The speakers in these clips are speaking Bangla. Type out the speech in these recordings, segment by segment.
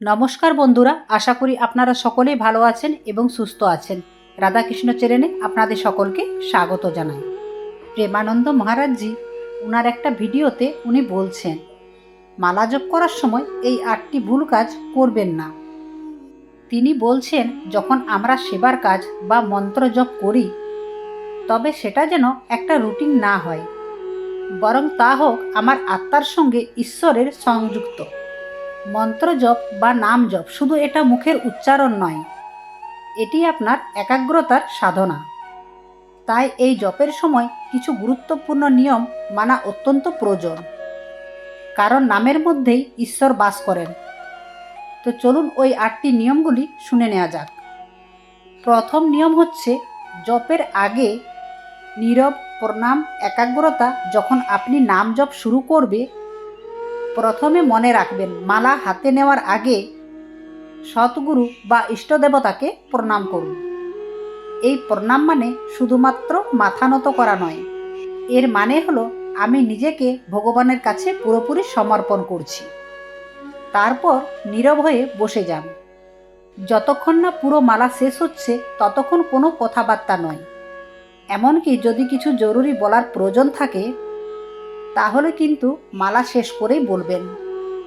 নমস্কার বন্ধুরা, আশা করি আপনারা সকলেই ভালো আছেন এবং সুস্থ আছেন। রাধাকৃষ্ণ চেরেনে আপনাদের সকলকে স্বাগত জানাই। প্রেমানন্দ মহারাজজি ওনার একটা ভিডিওতে উনি বলছেন, মালা জপ করার সময় এই আটটি ভুল কাজ করবেন না। তিনি বলছেন, যখন আমরা সেবার কাজ বা মন্ত্র জপ করি, তবে সেটা যেন একটা রুটিন না হয়, বরং তা হোক আমার আত্মার সঙ্গে ঈশ্বরের সংযুক্ত। মন্ত্র জপ বা নাম জপ শুধু এটা মুখের উচ্চারণ নয়। এটি আপনার একাগ্রতার সাধনা। তাই এই জপের সময় কিছু গুরুত্বপূর্ণ নিয়ম মানা অত্যন্ত প্রয়োজন। কারণ নামের মধ্যেই ঈশ্বর বাস করেন। তো চলুন ওই আটটি নিয়মগুলি শুনে নেওয়া যাক। প্রথম নিয়ম হচ্ছে জপের আগে নীরব, প্রণাম, একাগ্রতা যখন আপনি নাম জপ শুরু করবে প্রথমে মনে রাখবেন, মালা হাতে নেওয়ার আগে সৎগুরু বা ইষ্টদেবতাকে প্রণাম করুন। এই প্রণাম মানে শুধুমাত্র মাথা নত করা নয়। এর মানে হলো, আমি নিজেকে ভগবানের কাছে পুরোপুরি সমর্পণ করছি। তারপর নীরব হয়ে বসে যান। যতক্ষণ না পুরো মালা শেষ হচ্ছে, ততক্ষণ কোনো কথাবার্তা নয়। এমনকি যদি কিছু জরুরি বলার প্রয়োজন থাকে তাহলে কিন্তু মালা শেষ করেই বলবেন।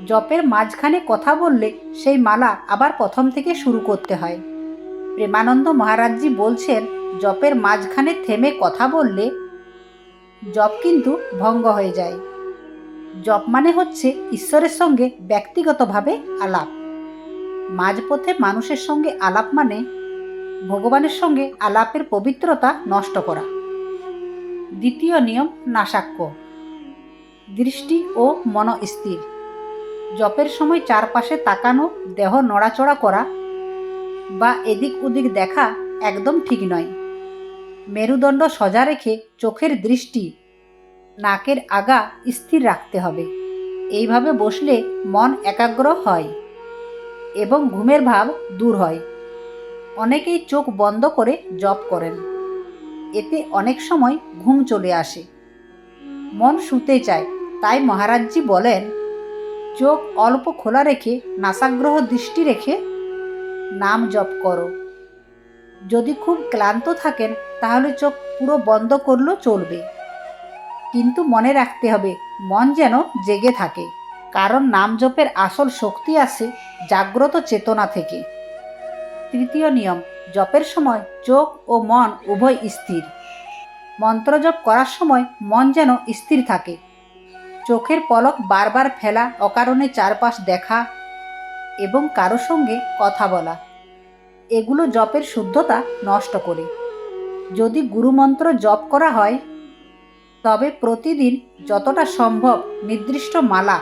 জপের মাঝখানে কথা বললে সেই মালা আবার প্রথম থেকে শুরু করতে হয়। প্রেমানন্দ মহারাজজি বলছেন, জপের মাঝখানে থেমে কথা বললে জপ কিন্তু ভঙ্গ হয়ে যায়। জপ মানে হচ্ছে ঈশ্বরের সঙ্গে ব্যক্তিগতভাবে আলাপ। মাঝপথে মানুষের সঙ্গে আলাপ মানে ভগবানের সঙ্গে আলাপের পবিত্রতা নষ্ট করা। দ্বিতীয় নিয়ম নাসাক্য দৃষ্টি ও মন স্থির। জপের সময় চারপাশে তাকানো, দেহ নড়াচড়া করা বা এদিক ওদিক দেখা একদম ঠিক নয়। মেরুদণ্ড সজা রেখে চোখের দৃষ্টি, নাকের আগা স্থির রাখতে হবে। এইভাবে বসলে মন একাগ্র হয় এবং ঘুমের ভাব দূর হয়। অনেকেই চোখ বন্ধ করে জপ করেন। এতে অনেক সময় ঘুম চলে আসে। মন শুতে চায়। তাই মহারাজজি বলেন, চোখ অল্প খোলা রেখে, নাসাগ্রহ দৃষ্টি রেখে নাম জপ করো। যদি খুব ক্লান্ত থাকেন, তাহলে চোখ পুরো বন্ধ করলেও চলবে। কিন্তু মনে রাখতে হবে, মন যেন জেগে থাকে, কারণ নাম জপের আসল শক্তি আসে জাগ্রত চেতনা থেকে। তৃতীয় নিয়ম, জপের সময় চোখ ও মন উভয় স্থির। মন্ত্রজপ করার সময় মন যেন স্থির থাকে। চোখের পলক বারবার ফেলা, অকারণে চারপাশ দেখা এবং কারও সঙ্গে কথা বলা। এগুলো জপের শুদ্ধতা নষ্ট করে। যদি গুরুমন্ত্র জপ করা হয়, তবে প্রতিদিন যতটা সম্ভব নির্দিষ্ট মালা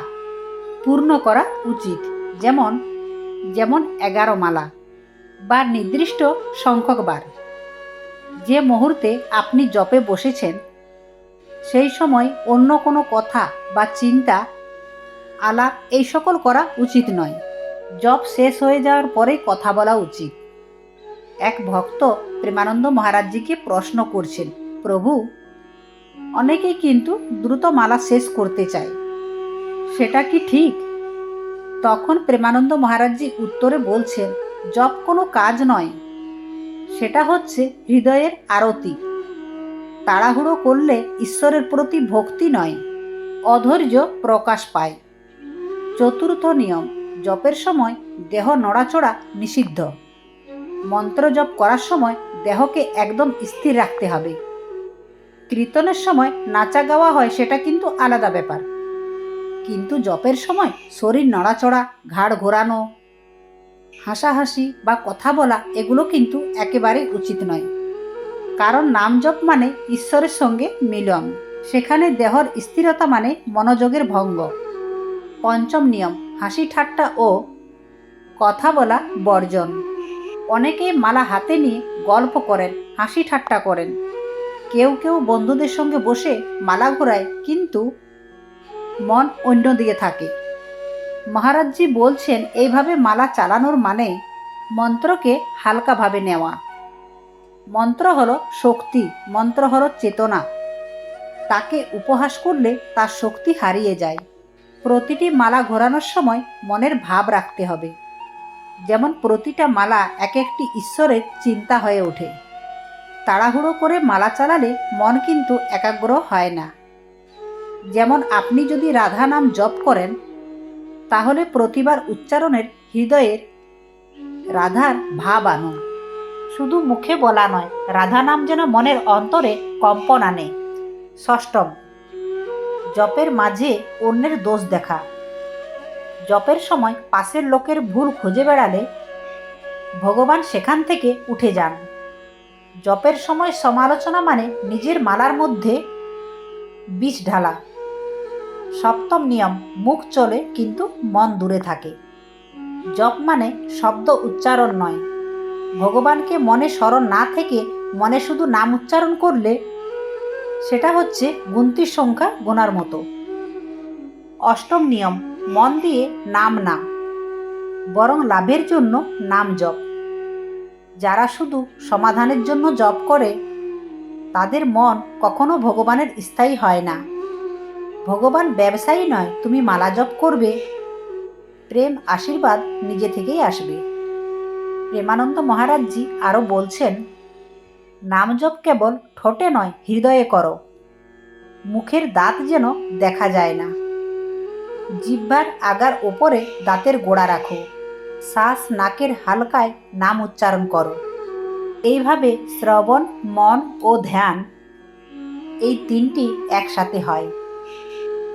পূর্ণ করা উচিত, যেমন যেমন এগারো মালা বা নির্দিষ্ট সংখ্যক বার যে মুহূর্তে আপনি জপে বসেছেন সেই সময় অন্য কোনো কথা বা চিন্তা, আলাপ এই সকল করা উচিত নয়। জব শেষ হয়ে যাওয়ার পরেই কথা বলা উচিত। এক ভক্ত প্রেমানন্দ মহারাজজিকে প্রশ্ন করছেন, প্রভু, অনেকেই কিন্তু দ্রুত মালা শেষ করতে চায়। সেটা কি ঠিক? তখন প্রেমানন্দ মহারাজজি উত্তরে বলছেন জপ কোনো কাজ নয়। সেটা হচ্ছে হৃদয়ের আরতি। তাড়াহুড়ো করলে ঈশ্বরের প্রতি ভক্তি নয়, অধৈর্য প্রকাশ পায়। চতুর্থ নিয়ম, জপের সময় দেহ নড়াচড়া নিষিদ্ধ। মন্ত্র জপ করার সময় দেহকে একদম স্থির রাখতে হবে। কীর্তনের সময় নাচা গাওয়া হয় সেটা কিন্তু আলাদা ব্যাপার। কিন্তু জপের সময় শরীর নড়াচড়া, ঘাড় ঘোরানো, হাসাহাসি বা কথা বলা, এগুলো কিন্তু একেবারেই উচিত নয়। কারণ নাম জপ মানে ঈশ্বরের সঙ্গে মিলন। সেখানে দেহর স্থিরতা মানে মনোযোগের ভঙ্গ। পঞ্চম নিয়ম, হাসি ঠাট্টা ও কথা বলা বর্জন। অনেকে মালা হাতে নিয়ে গল্প করেন, হাসি ঠাট্টা করেন। কেউ কেউ বন্ধুদের সঙ্গে বসে মালা ঘোরায়, কিন্তু মন অন্যদিকে থাকে। মহারাজজি বলছেন, এইভাবে মালা চালানোর মানে মন্ত্রকে হালকাভাবে নেওয়া। মন্ত্র হলো শক্তি, মন্ত্র হলো চেতনা। তাকে উপহাস করলে তার শক্তি হারিয়ে যায়। প্রতিটি মালা ঘোরানোর সময় মনের ভাব রাখতে হবে। যেমন প্রতিটা মালা এক একটি ঈশ্বরের চিন্তা হয়ে ওঠে। তাড়াহুড়ো করে মালা চালালে মন কিন্তু একাগ্র হয় না। যেমন আপনি যদি রাধা নাম জপ করেন, তাহলে প্রতিবার উচ্চারণের হৃদয়ের রাধার ভাব আনুন। শুধু মুখে বলা নয় রাধা নাম যেন মনের অন্তরে কম্পন আনে। ষষ্ঠম, জপের মাঝে অন্যের দোষ দেখা। জপের সময় পাশের লোকের ভুল খুঁজে বেড়ালে ভগবান সেখান থেকে উঠে যান। জপের সময় সমালোচনা মানে নিজের মালার মধ্যে বিষ ঢালা। সপ্তম নিয়ম, মুখ চলে কিন্তু মন দূরে থাকে। জপ মানে শব্দ উচ্চারণ নয়। ভগবানকে মনে স্মরণ না থেকে মনে শুধু নাম উচ্চারণ করলে সেটা হচ্ছে গুন্তির সংখ্যা গোনার মতো। অষ্টম নিয়ম, মন দিয়ে নাম না বরং লাভের জন্য নাম জপ। যারা শুধু সমাধানের জন্য জপ করে, তাদের মন কখনো ভগবানের স্থায়ী হয় না। ভগবান ব্যবসায়ী নয়, তুমি মালা জপ করবে, প্রেম, আশীর্বাদ নিজে থেকেই আসবে। প্রেমানন্দ মহারাজজি আরও বলছেন নাম জপ কেবল ঠোঁটে নয়, হৃদয়ে করো। মুখের দাঁত যেন দেখা যায় না। জিহ্বার আগার ওপরে দাঁতের গোড়া রাখো। শ্বাস নাকের হালকায় নাম উচ্চারণ করো। এইভাবে শ্রবণ, মন ও ধ্যান এই তিনটি একসাথে হয়।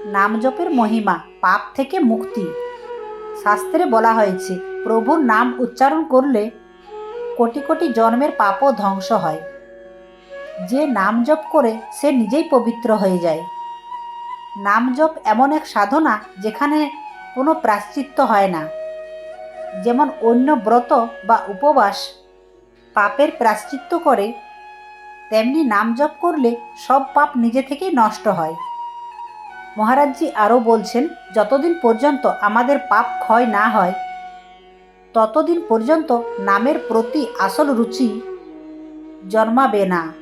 নাম জপের মহিমা পাপ থেকে মুক্তি। শাস্ত্রে বলা হয়েছে প্রভুর নাম উচ্চারণ করলে কোটি কোটি জন্মের পাপও ধ্বংস হয়। যে নাম জপ করে সে নিজেই পবিত্র হয়ে যায়। নাম জপ এমন এক সাধনা যেখানে কোনো প্রাশ্চিত্য হয় না। যেমন অন্য ব্রত বা উপবাস পাপের প্রাশ্চিত্য করে, তেমনি নাম জপ করলে সব পাপ নিজে থেকেই নষ্ট হয়। মহারাজজি আরও বলছেন, যতদিন পর্যন্ত আমাদের পাপ ক্ষয় না হয় ততদিন পর্যন্ত নামের প্রতি আসল রুচি জন্মাবে না।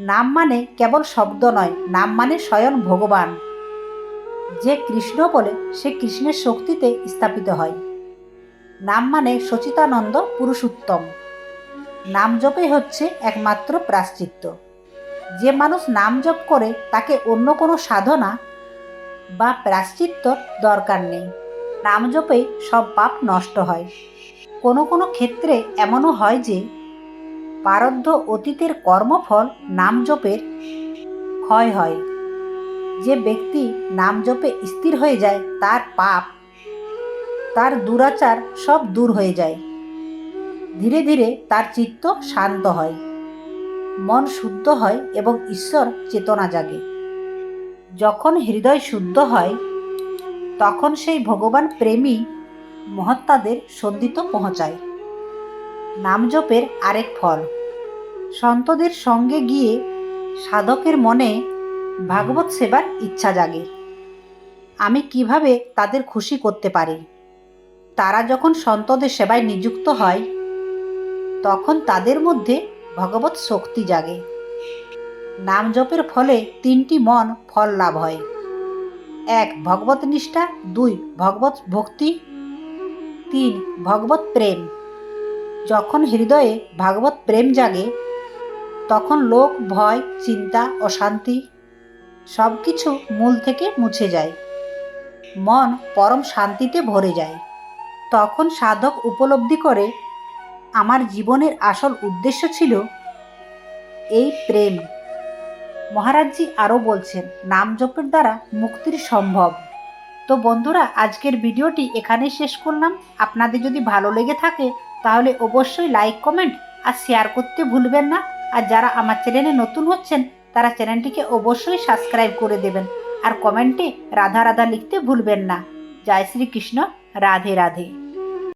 নাম মানে কেবল শব্দ নয়, নাম মানে স্বয়ং ভগবান। যে কৃষ্ণ বলে, সে কৃষ্ণের শক্তিতে স্থাপিত হয়। নাম মানে সচিতানন্দ পুরুষোত্তম। নাম জপে হচ্ছে একমাত্র প্রাশ্চিত্য। যে মানুষ নাম জপ করে, তাকে অন্য কোনো সাধনা বা প্রাশ্চিত্যর দরকার নেই। নাম জপেই সব পাপ নষ্ট হয়। কোনো কোনো ক্ষেত্রে এমনও হয় যে পারদ্ধ অতীতের কর্মফল নাম জপের ক্ষয় হয়। যে ব্যক্তি নাম জপে স্থির হয়ে যায়, তার পাপ, তার দুরাচার সব দূর হয়ে যায়। ধীরে ধীরে তার চিত্ত শান্ত হয়। মন শুদ্ধ হয় এবং ঈশ্বর চেতনা জাগে। যখন হৃদয় শুদ্ধ হয় তখন সেই ভগবান প্রেমী মহাত্মাদের সন্ধিত পৌঁছায়। নাম জপের আরেক ফল। সন্তদের সঙ্গে গিয়ে সাধকের মনে ভাগবত সেবার ইচ্ছা জাগে। আমি কীভাবে তাদের খুশি করতে পারি? তারা যখন সন্তদের সেবায় নিযুক্ত হয়, তখন তাদের মধ্যে ভগবত শক্তি জাগে। নাম জপের ফলে তিনটি মন ফল লাভ হয়। এক, ভগবত নিষ্ঠা, দুই, ভগবত ভক্তি, তিন, ভগবত প্রেম। যখন হৃদয়ে ভাগবত প্রেম জাগে, তখন লোক, ভয়, চিন্তা, অশান্তি সব কিছু মূল থেকে মুছে যায়। মন পরম শান্তিতে ভরে যায়। তখন সাধক উপলব্ধি করে, আমার জীবনের আসল উদ্দেশ্য ছিল এই প্রেম। মহারাজজি আরও বলছেন, নাম জপের দ্বারা মুক্তির সম্ভব। তো বন্ধুরা, আজকের ভিডিওটি এখানেই শেষ করলাম। আপনাদের যদি ভালো লেগে থাকে, তাহলে অবশ্যই লাইক, কমেন্ট আর শেয়ার করতে ভুলবেন না। আর যারা আমার চ্যানেলে নতুন হচ্ছেন, তারা চ্যানেলটিকে অবশ্যই সাবস্ক্রাইব করে দেবেন। আর কমেন্টে রাধা রাধা লিখতে ভুলবেন না। জয় শ্রীকৃষ্ণ, রাধে রাধে।